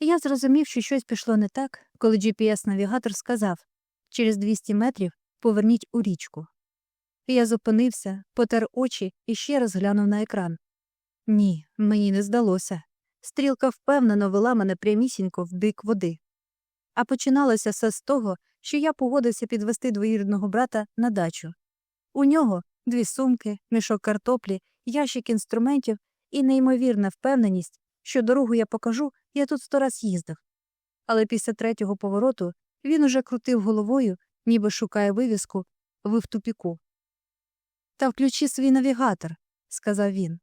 Я зрозумів, що щось пішло не так, коли GPS-навігатор сказав через 200 метрів поверніть у річку. Я зупинився, потер очі і ще раз глянув на екран. Ні, мені не здалося. Стрілка впевнено вела мене прямісінько в бік води. А починалося все з того, що я погодився підвести двоюрідного брата на дачу. У нього дві сумки, мішок картоплі, ящик інструментів і неймовірна впевненість, що дорогу я покажу, я тут сто раз їздив. Але після третього повороту він уже крутив головою, ніби шукає вивіску ви в тупіку. Та включи свій навігатор, сказав він.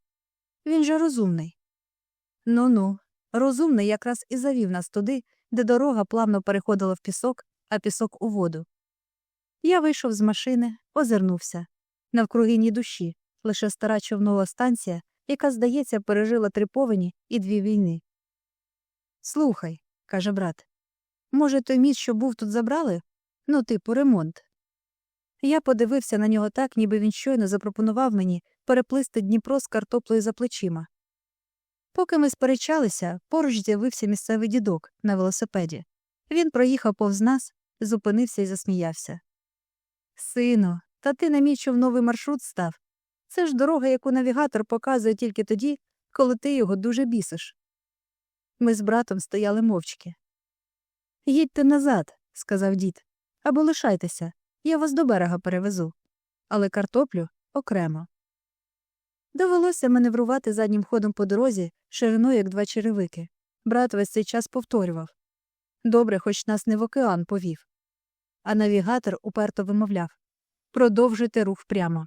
Він же розумний. Ну ну, розумний якраз і завів нас туди, де дорога плавно переходила в пісок, а пісок у воду. Я вийшов з машини, озирнувся. Навкруги ні душі, лише стара човнова станція, яка, здається, пережила три повені і дві війни. Слухай, каже брат, може, той міст, що був тут забрали? Ну, типу, ремонт. Я подивився на нього так, ніби він щойно запропонував мені переплисти Дніпро з картоплею за плечима. Поки ми сперечалися, поруч з'явився місцевий дідок на велосипеді. Він проїхав повз нас, зупинився і засміявся. Сину, та ти на мій човновий маршрут став. Це ж дорога, яку навігатор показує тільки тоді, коли ти його дуже бісиш. Ми з братом стояли мовчки. Їдьте назад, сказав дід, або лишайтеся, я вас до берега перевезу, але картоплю окремо. Довелося маневрувати заднім ходом по дорозі, шириною, як два черевики. Брат весь цей час повторював добре, хоч нас не в океан повів. А навігатор уперто вимовляв продовжуйте рух прямо.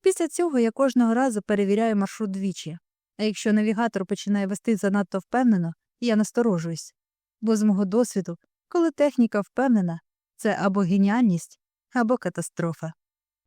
Після цього я кожного разу перевіряю маршрут двічі, а якщо навігатор починає вести занадто впевнено, я насторожуюсь. Бо з мого досвіду, коли техніка впевнена, це або геніальність, або катастрофа.